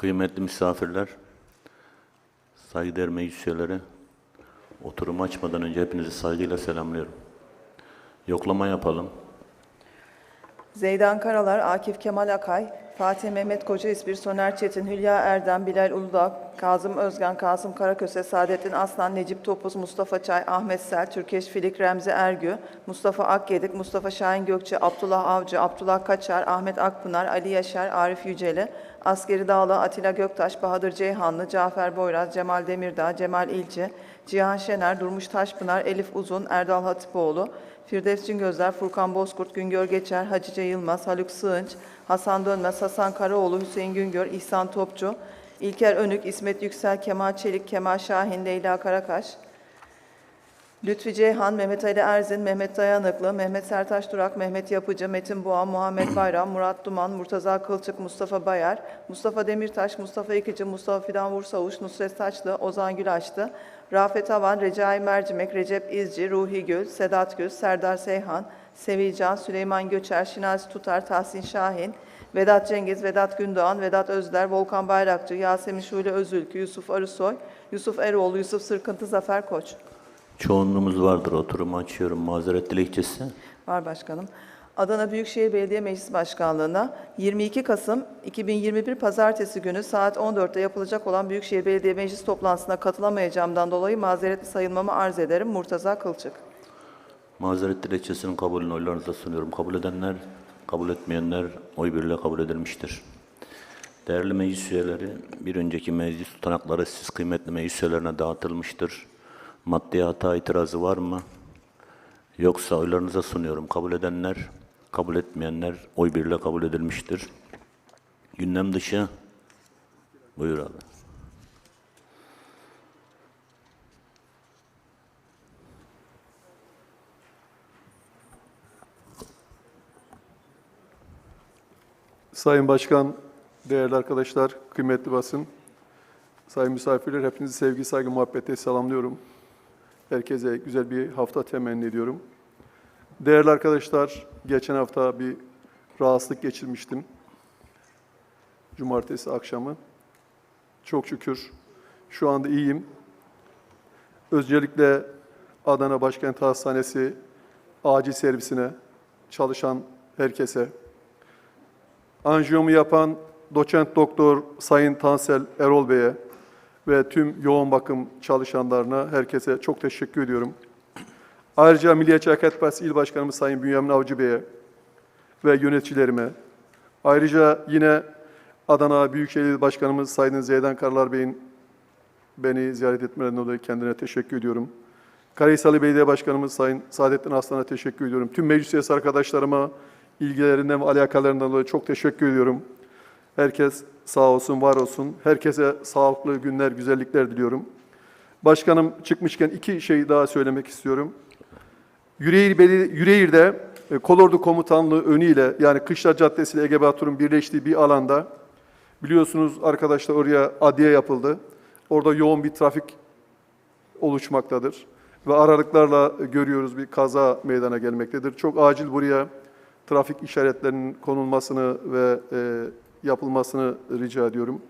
Kıymetli misafirler, saygıdeğer meclis üyeleri, oturumu açmadan önce hepinizi saygıyla selamlıyorum. Yoklama yapalım. Zeydan Karalar, Akif Kemal Akay, Fatih Mehmet Koca İspir, Soner Çetin, Hülya Erdem, Bilal Uludağ, Kazım Özgen, Kasım Karaköse, Saadettin Aslan, Necip Topuz, Mustafa Çay, Ahmet Sel, Türkeş Filik, Remzi Ergü, Mustafa Akgedik, Mustafa Şahin Gökçe, Abdullah Avcı, Abdullah Kaçar, Ahmet Akpınar, Ali Yaşar, Arif Yüceli, Askeri Dağlı, Atilla Göktaş, Bahadır Ceyhanlı, Cafer Boyraz, Cemal Demirdağ, Cemal İlci, Cihan Şener, Durmuş Taşpınar, Elif Uzun, Erdal Hatipoğlu, Firdevs Cingözler, Furkan Bozkurt, Güngör Geçer, Hatice Yılmaz, Haluk Sığınç, Hasan Dönmez, Hasan Karaoğlu, Hüseyin Güngör, İhsan Topçu, İlker Önük, İsmet Yüksel, Kemal Çelik, Kemal Şahin, Leyla Karakaş, Lütfi Ceyhan, Mehmet Ali Erzin, Mehmet Dayanıklı, Mehmet Sertaş Durak, Mehmet Yapıcı, Metin Boğa, Muhammed Bayram, Murat Duman, Murtaza Kılçık, Mustafa Bayar, Mustafa Demirtaş, Mustafa İkici, Mustafa Fidan Vursavuş, Nusret Saçlı, Ozan Gülaştı, Rafet Havan, Recai Mercimek, Recep İzci, Ruhi Gül, Sedat Gül, Serdar Seyhan, Sevilcan, Süleyman Göçer, Şinasi Tutar, Tahsin Şahin, Vedat Cengiz, Vedat Gündoğan, Vedat Özler, Volkan Bayrakçı, Yasemin Şule Özülkü, Yusuf Arısoy, Yusuf Eroğlu, Yusuf Sırkıntı, Zafer Koç. Çoğunluğumuz vardır. Oturumu açıyorum. Mazeret dilekçesi. Var başkanım. Adana Büyükşehir Belediye Meclis Başkanlığı'na 22 Kasım 2021 Pazartesi günü saat 14'te yapılacak olan Büyükşehir Belediye Meclis toplantısına katılamayacağımdan dolayı mazeretli sayılmamı arz ederim. Murtaza Kılçık. Mazeret dilekçesinin kabulünü oylarınıza sunuyorum. Kabul edenler, kabul etmeyenler oy birliğiyle kabul edilmiştir. Değerli meclis üyeleri, bir önceki meclis tutanakları siz kıymetli meclis üyelerine dağıtılmıştır. Maddi hata itirazı var mı? Yoksa oylarınıza sunuyorum. Kabul edenler, kabul etmeyenler oy birliğiyle kabul edilmiştir. Gündem dışı. Buyur abi. Sayın Başkan, değerli arkadaşlar, kıymetli basın, sayın misafirler, hepinizi sevgi, saygı, muhabbetle selamlıyorum. Herkese güzel bir hafta temenni ediyorum. Değerli arkadaşlar, geçen hafta bir rahatsızlık geçirmiştim. Cumartesi akşamı. Çok şükür şu anda iyiyim. Özellikle Adana Başkent Hastanesi acil servisine çalışan herkese, Anjiyomu yapan doçent doktor Sayın Tansel Erol Bey'e ve tüm yoğun bakım çalışanlarına herkese çok teşekkür ediyorum. Ayrıca Milliyetçi Hareket Partisi İl Başkanımız Sayın Bünyamin Avcı Bey'e ve yöneticilerime, ayrıca yine Adana Büyükşehir Başkanımız Sayın Zeydan Karlar Bey'in beni ziyaret etmelerinden dolayı kendine teşekkür ediyorum. Karahisarlı Belediye Başkanımız Sayın Saadettin Aslan'a teşekkür ediyorum. Tüm meclis üyesi arkadaşlarıma ilgilerinden ve alakalarından dolayı çok teşekkür ediyorum. Herkes sağ olsun, var olsun. Herkese sağlıklı günler, güzellikler diliyorum. Başkanım çıkmışken iki şey daha söylemek istiyorum. Yüreğir, Yüreğir'de e, Kolordu Komutanlığı önüyle yani Kışla Caddesi ile Ege Batur'un birleştiği bir alanda biliyorsunuz arkadaşlar oraya adliye yapıldı. Orada yoğun bir trafik oluşmaktadır. Ve aralıklarla görüyoruz bir kaza meydana gelmektedir. Çok acil buraya trafik işaretlerinin konulmasını ve e, yapılmasını rica ediyorum.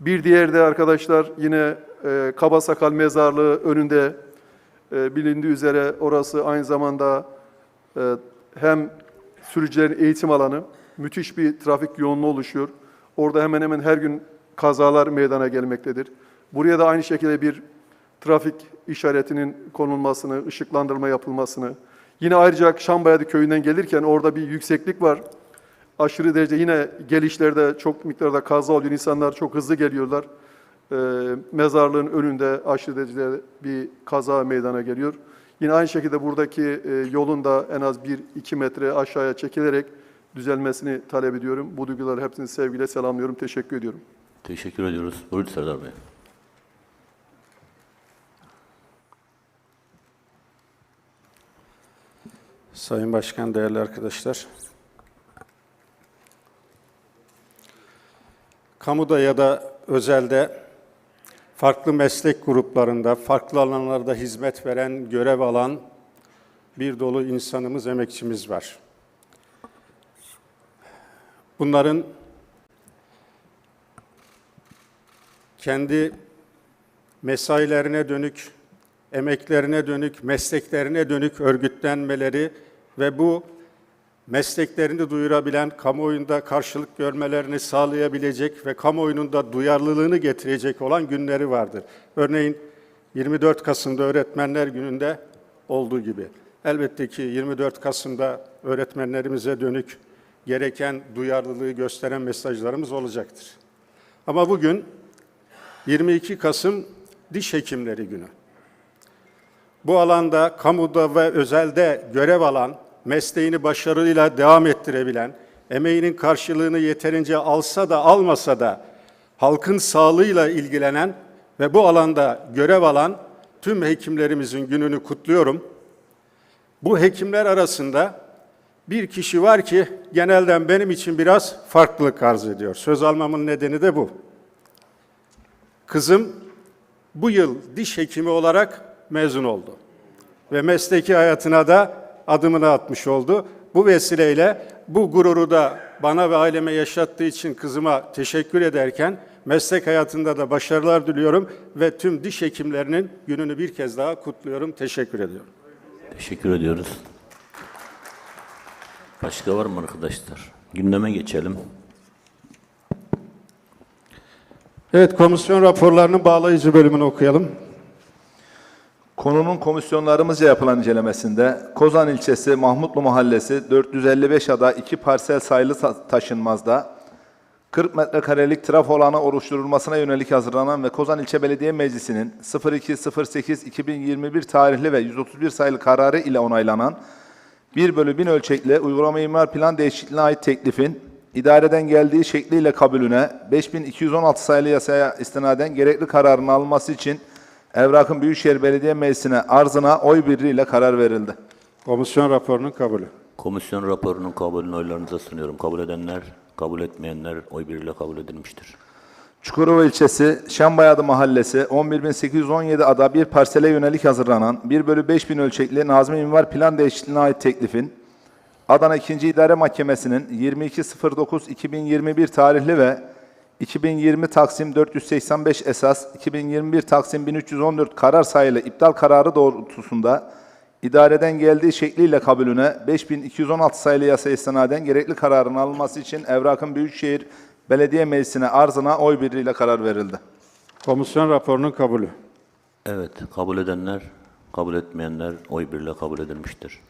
Bir diğer de arkadaşlar yine e, Kaba Sakal Mezarlığı önünde e, bilindiği üzere orası aynı zamanda e, hem sürücülerin eğitim alanı, müthiş bir trafik yoğunluğu oluşuyor. Orada hemen hemen her gün kazalar meydana gelmektedir. Buraya da aynı şekilde bir trafik işaretinin konulmasını, ışıklandırma yapılmasını, yine ayrıca Şambayadi köyünden gelirken orada bir yükseklik var. Aşırı derece yine gelişlerde çok miktarda kaza oluyor. İnsanlar çok hızlı geliyorlar. Ee, mezarlığın önünde aşırı derecede bir kaza meydana geliyor. Yine aynı şekilde buradaki e, yolun da en az 1-2 metre aşağıya çekilerek düzelmesini talep ediyorum. Bu duyguları hepsini sevgiyle selamlıyorum. Teşekkür ediyorum. Teşekkür ediyoruz. Buyurun Serdar Bey. Sayın Başkan, değerli arkadaşlar. Kamuda ya da özelde farklı meslek gruplarında, farklı alanlarda hizmet veren, görev alan bir dolu insanımız, emekçimiz var. Bunların kendi mesailerine dönük, emeklerine dönük, mesleklerine dönük örgütlenmeleri ve bu mesleklerini duyurabilen, kamuoyunda karşılık görmelerini sağlayabilecek ve kamuoyunun da duyarlılığını getirecek olan günleri vardır. Örneğin 24 Kasım'da Öğretmenler Günü'nde olduğu gibi. Elbette ki 24 Kasım'da öğretmenlerimize dönük gereken duyarlılığı gösteren mesajlarımız olacaktır. Ama bugün 22 Kasım Diş Hekimleri Günü. Bu alanda, kamuda ve özelde görev alan, mesleğini başarıyla devam ettirebilen, emeğinin karşılığını yeterince alsa da almasa da halkın sağlığıyla ilgilenen ve bu alanda görev alan tüm hekimlerimizin gününü kutluyorum. Bu hekimler arasında bir kişi var ki genelden benim için biraz farklılık arz ediyor. Söz almamın nedeni de bu. Kızım bu yıl diş hekimi olarak mezun oldu. Ve mesleki hayatına da adımını atmış oldu. Bu vesileyle bu gururu da bana ve aileme yaşattığı için kızıma teşekkür ederken meslek hayatında da başarılar diliyorum ve tüm diş hekimlerinin gününü bir kez daha kutluyorum. Teşekkür ediyorum. Teşekkür ediyoruz. Başka var mı arkadaşlar? Gündeme geçelim. Evet, komisyon raporlarının bağlayıcı bölümünü okuyalım. Konunun komisyonlarımızca yapılan incelemesinde Kozan ilçesi Mahmutlu Mahallesi 455 ada 2 parsel sayılı ta- taşınmazda 40 metrekarelik trafo alanı oluşturulmasına yönelik hazırlanan ve Kozan İlçe Belediye Meclisi'nin 02.08.2021 tarihli ve 131 sayılı kararı ile onaylanan 1 bölü 1000 ölçekli uygulama imar plan değişikliğine ait teklifin idareden geldiği şekliyle kabulüne 5216 sayılı yasaya istinaden gerekli kararın alınması için Evrak'ın Büyükşehir Belediye Meclisi'ne arzına oy birliğiyle karar verildi. Komisyon raporunun kabulü. Komisyon raporunun kabulünü oylarınıza sunuyorum. Kabul edenler, kabul etmeyenler oy birliğiyle kabul edilmiştir. Çukurova ilçesi Şambayadı Mahallesi 11.817 ada bir parsele yönelik hazırlanan 1 bölü 5000 ölçekli Nazmi İmar Plan Değişikliğine ait teklifin Adana 2. İdare Mahkemesi'nin 22.09.2021 tarihli ve 2020 Taksim 485 esas 2021 Taksim 1314 karar sayılı iptal kararı doğrultusunda idareden geldiği şekliyle kabulüne 5216 sayılı yasa istinaden gerekli kararın alınması için Evrak'ın Büyükşehir Belediye Meclisi'ne arzına oy birliğiyle karar verildi. Komisyon raporunun kabulü. Evet, kabul edenler, kabul etmeyenler oy birliğiyle kabul edilmiştir.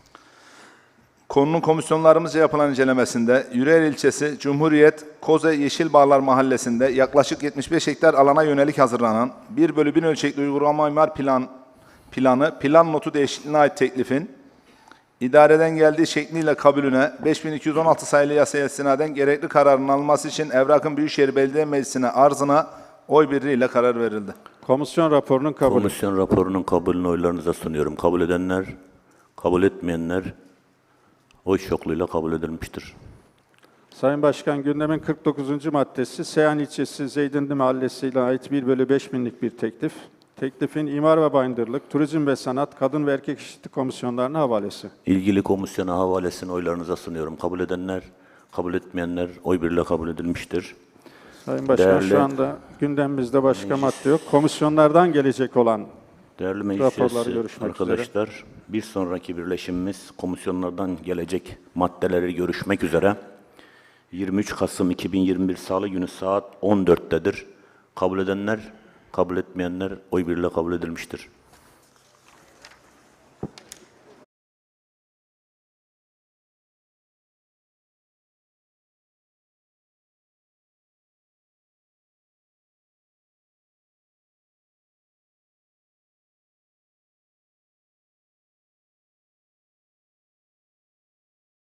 Konunun komisyonlarımızca yapılan incelemesinde Yüreğir ilçesi Cumhuriyet Koze Yeşilbağlar Mahallesi'nde yaklaşık 75 hektar alana yönelik hazırlanan 1 bölü 1000 ölçekli uygulama imar plan, planı plan notu değişikliğine ait teklifin idareden geldiği şekliyle kabulüne 5216 sayılı yasaya istinaden gerekli kararın alınması için Evrak'ın Büyükşehir Belediye Meclisi'ne arzına oy birliğiyle karar verildi. Komisyon raporunun kabulü. Komisyon raporunun kabulünü oylarınıza sunuyorum. Kabul edenler, kabul etmeyenler oy çokluğuyla kabul edilmiştir. Sayın Başkan gündemin 49. maddesi Seyhan ilçesi Zeydinli Mahallesi ile ait 1 bölü 5 binlik bir teklif. Teklifin imar ve bayındırlık, turizm ve sanat, kadın ve erkek eşitlik komisyonlarına havalesi. İlgili komisyona havalesini oylarınıza sunuyorum. Kabul edenler, kabul etmeyenler oy birliğiyle kabul edilmiştir. Sayın Başkan Değerli- şu anda gündemimizde başka madde yok. Komisyonlardan gelecek olan Değerli meclis üyesi, görüşmek üzere. arkadaşlar, bir sonraki birleşimimiz komisyonlardan gelecek maddeleri görüşmek üzere 23 Kasım 2021 Salı günü saat 14'tedir. Kabul edenler, kabul etmeyenler oy birliğiyle kabul edilmiştir.